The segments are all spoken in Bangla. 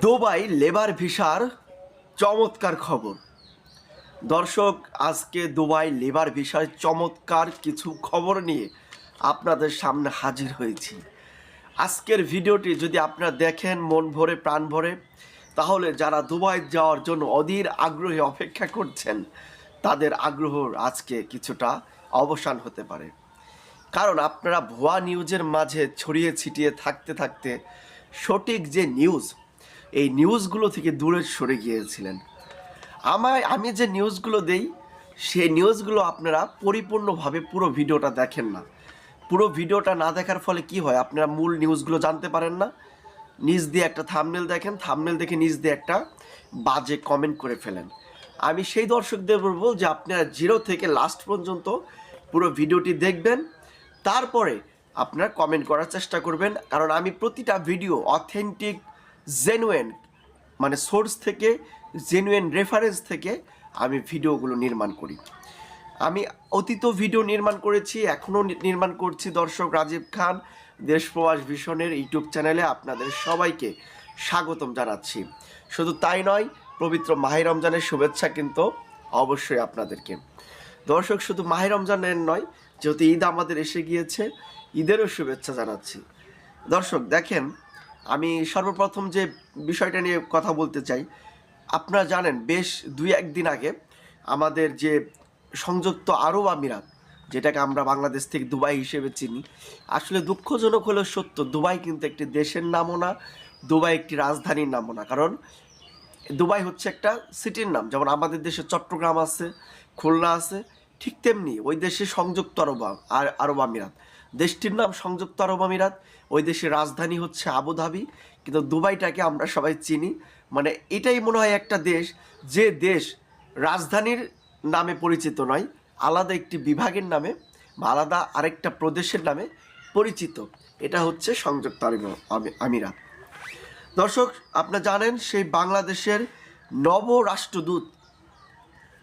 দুবাই লেবার ভিসার চমৎকার খবর। দর্শক, আজকে দুবাই লেবার ভিসার চমৎকার কিছু খবর নিয়ে আপনাদের সামনে হাজির হয়েছি। আজকের ভিডিওটি যদি আপনারা দেখেন মন ভরে, প্রাণ ভরে, তাহলে যারা দুবাই যাওয়ার জন্য অধীর আগ্রহে অপেক্ষা করছেন, তাদের আগ্রহ আজকে কিছুটা অবসান হতে পারে। কারণ আপনারা ভুয়া নিউজের মাঝে ছড়িয়ে ছিটিয়ে থাকতে থাকতে সঠিক যে নিউজ এই নিউজগুলো থেকে দূরে সরে গিয়েছিলেন। আমায়, আমি যে নিউজগুলো দেই, সেই নিউজগুলো আপনারা পরিপূর্ণভাবে পুরো ভিডিওটা দেখেন না। পুরো ভিডিওটা না দেখার ফলে কি হয়, আপনারা মূল নিউজগুলো জানতে পারেন না। নিজ দিয়ে একটা থামনেল দেখেন থামনেল দেখে নিজ দিয়ে একটা বাজে কমেন্ট করে ফেলেন। আমি সেই দর্শকদের বলব যে আপনারা জিরো থেকে লাস্ট পর্যন্ত পুরো ভিডিওটি দেখবেন, তারপরে আপনারা কমেন্ট করার চেষ্টা করবেন। কারণ আমি প্রতিটা ভিডিও অথেন্টিক জেনুয়েন মানে সোর্স থেকে জেনুয়েন রেফারেন্স থেকে আমি ভিডিওগুলো নির্মাণ করি। আমি অতীত ভিডিও নির্মাণ করেছি, এখনও নির্মাণ করছি দর্শক রাজীব খান, দেশ প্রবাস ভীষণের ইউটিউব চ্যানেলে আপনাদের সবাইকে স্বাগতম জানাচ্ছি। শুধু তাই নয়, পবিত্র মাহে রমজানের শুভেচ্ছা কিন্তু অবশ্যই আপনাদেরকে। দর্শক, শুধু মাহে রমজানের নয়, যেহেতু ঈদ আমাদের এসে গিয়েছে, ঈদেরও শুভেচ্ছা জানাচ্ছি। দর্শক, দেখেন আমি সর্বপ্রথম যে বিষয়টা নিয়ে কথা বলতে চাই, আপনারা জানেন বেশ দুই একদিন আগে আমাদের যে সংযুক্ত আরব আমিরাত, যেটাকে আমরা বাংলাদেশ থেকে দুবাই হিসেবে চিনি, আসলে দুঃখজনক হলেও সত্য, দুবাই কিন্তু একটি দেশের নামও না, দুবাই একটি রাজধানীর নামও না। কারণ দুবাই হচ্ছে একটা সিটির নাম, যেমন আমাদের দেশে চট্টগ্রাম আছে, খুলনা আছে ঠিক তেমনি ওই দেশে সংযুক্ত আরব আর আরব আমিরাত। দেশটির নাম সংযুক্ত আরব আমিরাত, ওই দেশের রাজধানী হচ্ছে আবুধাবি কিন্তু দুবাইটাকে আমরা সবাই চিনি। মানে এটাই মনে হয় একটা দেশ যে দেশ রাজধানীর নামে পরিচিত নয়, আলাদা একটি বিভাগের নামে বা আলাদা আরেকটা প্রদেশের নামে পরিচিত। এটা হচ্ছে সংযুক্ত আরব আমি- আমিরাত। দর্শক, আপনারা জানেন সেই বাংলাদেশের নব রাষ্ট্রদূত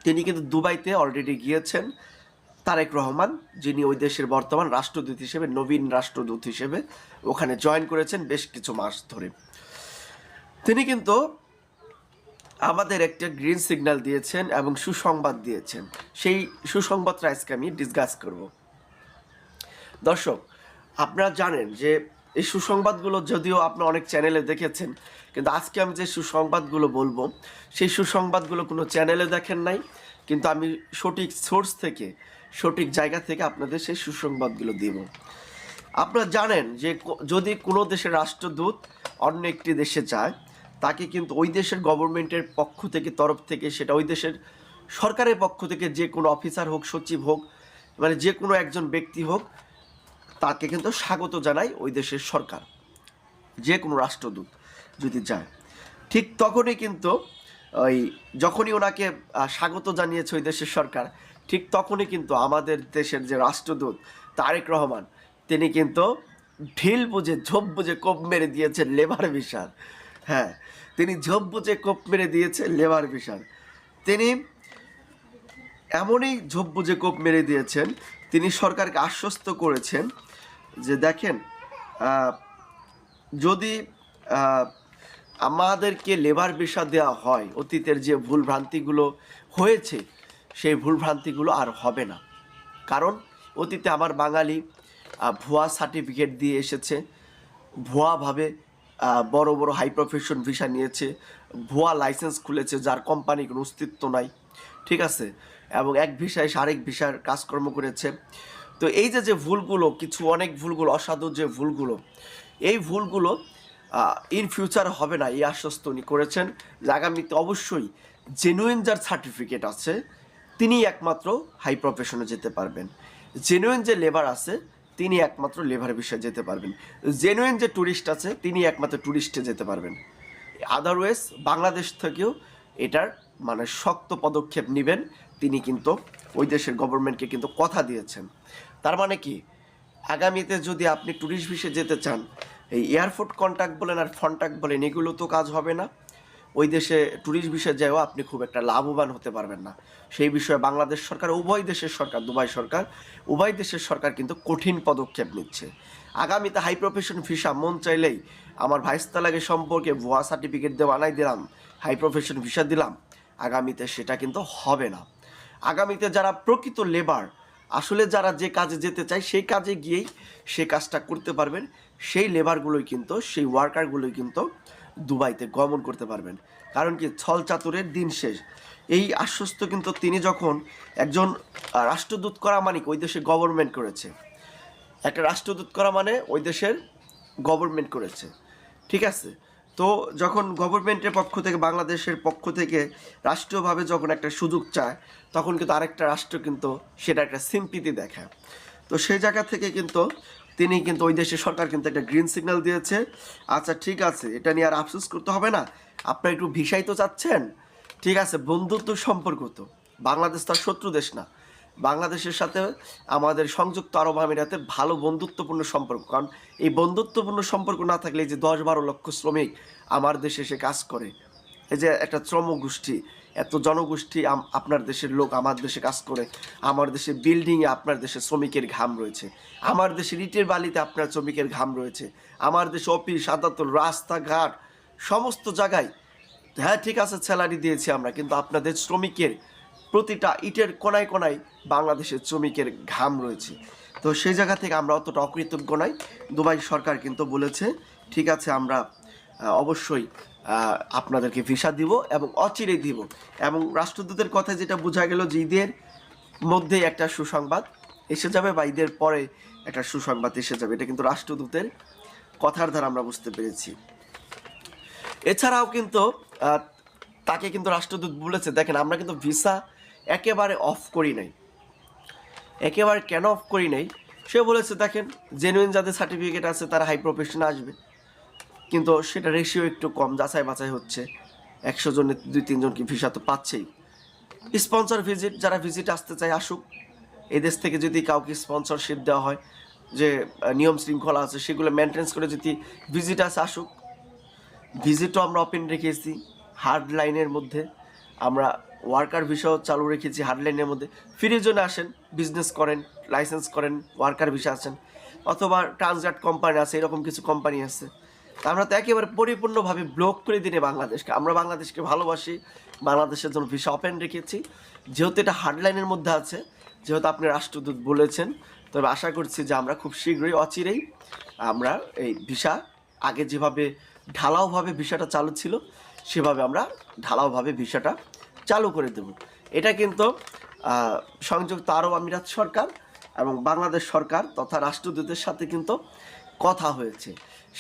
তিনি কিন্তু দুবাইতে অলরেডি গিয়েছেন। তারেক রহমান, যিনি ওই দেশের বর্তমান রাষ্ট্রদূত হিসেবে, নবীন রাষ্ট্রদূত হিসেবে ওখানে জয়েন করেছেন বেশ কিছু মাস ধরে। তিনি কিন্তু আমাদের একটা গ্রিন সিগন্যাল দিয়েছেন এবং সুসংবাদ দিয়েছেন। সেই সুসংবাদটা আজকে আমি ডিসকাস করব। দর্শক, আপনারা জানেন যে এই সুসংবাদগুলো যদিও আপনারা অনেক চ্যানেলে দেখেছেন, কিন্তু আজকে আমি যে সুসংবাদগুলো বলব, সেই সুসংবাদগুলো কোনো চ্যানেলে দেখেন নাই, কিন্তু আমি সঠিক সোর্স থেকে, সঠিক জায়গা থেকে আপনাদের সেই সুসংবাদগুলো দিব। আপনারা জানেন যে যদি কোনো দেশের রাষ্ট্রদূত অন্য একটি দেশে যায়, তাকে কিন্তু ওই দেশের গভর্নমেন্টের পক্ষ থেকে, তরফ থেকে, সেটা ওই দেশের সরকারের পক্ষ থেকে যে কোনো অফিসার হোক, সচিব হোক মানে যে কোনো একজন ব্যক্তি হোক তাকে কিন্তু স্বাগত জানায় ওই দেশের সরকার, যে কোনো রাষ্ট্রদূত যদি যায়। ঠিক তখনই কিন্তু ওই যখনই ওনাকে স্বাগত জানিয়েছে ওই দেশের সরকার, ঠিক তখনই কিন্তু আমাদের দেশের যে রাষ্ট্রদূত তারেক রহমান, তিনি কিন্তু ঢিল বুঝে ঝোপ বুঝে কোপ মেরে দিয়েছেন লেবার ভিসার হ্যাঁ তিনি ঝোপ বুঝে কোপ মেরে দিয়েছে লেবার ভিসার তিনি এমনই ঝোপ বুঝে কোপ মেরে দিয়েছেন, তিনি সরকারকে আশ্বস্ত করেছেন যে দেখেন যদি আমাদেরকে লেবার ভিসা দেওয়া হয়, অতীতের যে ভুল ভ্রান্তিগুলো হয়েছে, সেই ভুল ভ্রান্তিগুলো আর হবে না। কারণ অতীতে আমার বাঙালি ভুয়া সার্টিফিকেট দিয়ে এসেছে, ভুয়াভাবে বড় বড় হাই প্রফেশন ভিসা নিয়েছে, ভুয়া লাইসেন্স খুলেছে, যার কোম্পানি কোনো অস্তিত্ব নাই, ঠিক আছে? এবং এক ভিসায় আরেক ভিসার কাজকর্ম করেছে। তো এই যে যে ভুলগুলো, কিছু অনেক ভুলগুলো, অসাধু যে ভুলগুলো, এই ভুলগুলো ইন ফিউচার হবে না, এই আশ্বস্ত উনি করেছেন। যে আগামীতে অবশ্যই জেনুইন যার সার্টিফিকেট আছে তিনি একমাত্র হাই প্রফেশনে যেতে পারবেন। জেনুইন যে লেবার আছে তিনি একমাত্র লেবার বিষয়ে যেতে পারবেন। জেনুইন যে ট্যুরিস্ট আছে তিনি একমাত্র ট্যুরিস্টে যেতে পারবেন। আদারওয়াইজ বাংলাদেশ থেকেও এটার মানে শক্ত পদক্ষেপ নেবেন। তিনি কিন্তু ওই দেশের গভর্নমেন্টকে কিন্তু কথা দিয়েছেন। তার মানে কি? আগামীতে যদি আপনি ট্যুরিস্ট ভিসে যেতে চান, এই এয়ারপোর্ট কন্ট্যাক্ট বলেন আর ফন্ট্যাক্ট বলেন, এগুলো তো কাজ হবে না। ওই দেশে ট্যুরিস্ট ভিসা যায়ও আপনি খুব একটা লাভবান হতে পারবেন না। সেই বিষয়ে বাংলাদেশ সরকার, উভয় দেশের সরকার, দুবাই সরকার, উভয় দেশের সরকার কিন্তু কঠিন পদক্ষেপ নিচ্ছে। আগামীতে হাই প্রফেশন ভিসা মন চাইলেই আমার ভাইস ভাইস্তালাকে সম্পর্কে ভুয়া সার্টিফিকেট দিয়ে বানাই দিলাম হাই প্রফেশন ভিসা দিলাম। আগামীতে সেটা কিন্তু হবে না। আগামীতে যারা প্রকৃত লেবার আসলে যারা যে কাজে যেতে চায়, সেই কাজে গিয়েই সে কাজটা করতে পারবেন। সেই লেবারগুলোই কিন্তু, সেই ওয়ার্কারগুলোই কিন্তু দুবাইতে গমন করতে পারবেন। কারণ কি? ছল চাতুরের দিন শেষ। এই আশ্বস্ত কিন্তু তিনি যখন একজন রাষ্ট্রদূত করা মানে ওই দেশে গভর্নমেন্ট করেছে। একটা রাষ্ট্রদূত করা মানে ওই দেশের গভর্নমেন্ট করেছে। ঠিক আছে? তো যখন গভর্নমেন্টের পক্ষ থেকে, বাংলাদেশের পক্ষ থেকে রাষ্ট্রীয়ভাবে যখন একটা সুযোগ চায় তখন কিন্তু আরেকটা রাষ্ট্র কিন্তু সেটা একটা সিম্পিতি দেখায়। তো সেই জায়গা থেকে কিন্তু তিনি কিন্তু ওই দেশের সরকার কিন্তু একটা গ্রিন সিগন্যাল দিয়েছে। আচ্ছা ঠিক আছে, এটা নিয়ে আর আফসোস করতে হবে না। আপনারা একটু ভিসাই তো চাচ্ছেন। ঠিক আছে, বন্ধুত্ব সম্পর্ক তো। বাংলাদেশ তার শত্রু দেশ না। বাংলাদেশের সাথে আমাদের সংযুক্ত আরব আমিরাতের ভালো বন্ধুত্বপূর্ণ সম্পর্ক। কারণ এই বন্ধুত্বপূর্ণ সম্পর্ক না থাকলে এই যে দশ বারো লক্ষ শ্রমিক আমার দেশে এসে কাজ করে, এই যে একটা শ্রম গোষ্ঠী এত জনগোষ্ঠী আপনার দেশের লোক আমার দেশে কাজ করে, আমার দেশে বিল্ডিংয়ে আপনার দেশে শ্রমিকের ঘাম রয়েছে, আমার দেশে ইটের বালিতে আপনার শ্রমিকের ঘাম রয়েছে, আমার দেশে অফিস, আদালত, রাস্তাঘাট, সমস্ত জায়গায়। হ্যাঁ ঠিক আছে স্যালারি দিয়েছি আমরা, কিন্তু আপনাদের শ্রমিকের প্রতিটা ইটের কোনায় কোনায় বাংলাদেশের শ্রমিকের ঘাম রয়েছে। তো সেই জায়গা থেকে আমরা অতটা অকৃতজ্ঞ নয় দুবাই সরকার কিন্তু বলেছে, ঠিক আছে, আমরা অবশ্যই আপনাদেরকে ভিসা দিব এবং অচিরে দিব। এবং রাষ্ট্রদূতের কথা যেটা বোঝা গেল যে ঈদের মধ্যে একটা সুসংবাদ এসে যাবে বা ঈদের পরে একটা সুসংবাদ এসে যাবে। এটা কিন্তু রাষ্ট্রদূতের কথার দ্বারা আমরা বুঝতে পেরেছি। এছাড়াও কিন্তু তাকে কিন্তু রাষ্ট্রদূত বলেছে, দেখেন, আমরা কিন্তু ভিসা একেবারে অফ করি নাই। একেবারে কেন অফ করি নাই? সে বলেছে, দেখেন জেনুইন যাদের সার্টিফিকেট আছে, তারা হাই প্রফেশনে আসবে। কিন্তু সেটা রেশিও একটু কম, যাচাই বাছাই হচ্ছে। একশো জনের দুই, তিনজন কি ভিসা তো পাচ্ছেই। স্পন্সর ভিজিট যারা ভিজিট আসতে চায় আসুক। এদেশ থেকে যদি কাউকে স্পন্সরশিপ দেওয়া হয়, যে নিয়ম শৃঙ্খলা আছে, সেগুলো মেনটেন্স করে যদি ভিজিট আসে আসুক। ভিজিটও আমরা ওপেন রেখেছি হার্ড লাইনের মধ্যে। আমরা ওয়ার্কার ভিসাও চালু রেখেছি হার্ড লাইনের মধ্যে। ফ্রির জন্য আসেন বিজনেস করেন লাইসেন্স করেন ওয়ার্কার ভিসা আছেন, অথবা ট্রান্সগার্ড কোম্পানি আছে, এরকম কিছু কোম্পানি আছে। আমরা তো একেবারে পরিপূর্ণভাবে ব্লক করে দিনে বাংলাদেশকে। আমরা বাংলাদেশকে ভালোবাসি, বাংলাদেশের জন্য ভিসা ওপেন রেখেছি। যেহেতু এটা হার্ডলাইনের মধ্যে আছে, যেহেতু আপনি রাষ্ট্রদূত বলেছেন, তবে আশা করছি যে আমরা খুব শীঘ্রই অচিরেই আমরা এই ভিসা আগে যেভাবে ঢালাওভাবে ভিসাটা চালু ছিল, সেভাবে আমরা ঢালাওভাবে ভিসাটা চালু করে দেব। এটা কিন্তু সংযুক্ত আরব আমিরাত সরকার এবং বাংলাদেশ সরকার তথা রাষ্ট্রদূতের সাথে কিন্তু কথা হয়েছে।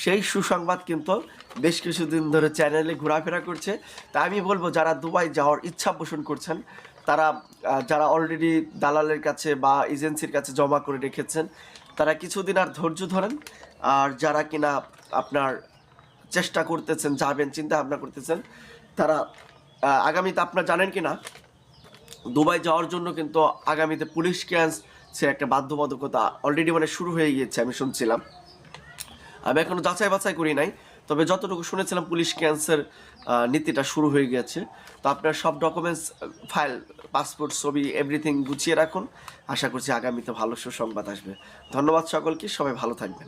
সেই সুসংবাদ কিন্তু বেশ কিছুদিন ধরে চ্যানেলে ঘোরাফেরা করছে। তা আমি বলব, যারা দুবাই যাওয়ার ইচ্ছা পোষণ করছেন, তারা যারা অলরেডি দালালের কাছে বা এজেন্সির কাছে জমা করে রেখেছেন, তারা কিছুদিন আর ধৈর্য ধরেন। আর যারা কিনা আপনার চেষ্টা করতেছেন, যাবেন, চিন্তা ভাবনা করতেছেন, তারা আগামীতে আপনারা জানেন কি না দুবাই যাওয়ার জন্য কিন্তু আগামীতে পুলিশ ক্যান্স সে একটা বাধ্যবাধকতা অলরেডি মানে শুরু হয়ে গিয়েছে, আমি শুনছিলাম। আমি এখনও যাচাই বাছাই করি নাই, তবে যতটুকু শুনেছিলাম পুলিশ ক্যান্সার নীতিটা শুরু হয়ে গেছে তো আপনার সব ডকুমেন্টস ফাইল পাসপোর্ট ছবি এভরিথিং গুছিয়ে রাখুন। আশা করছি আগামীতে ভালো সুসংবাদ আসবে। ধন্যবাদ সকলকে, সবাই ভালো থাকবেন।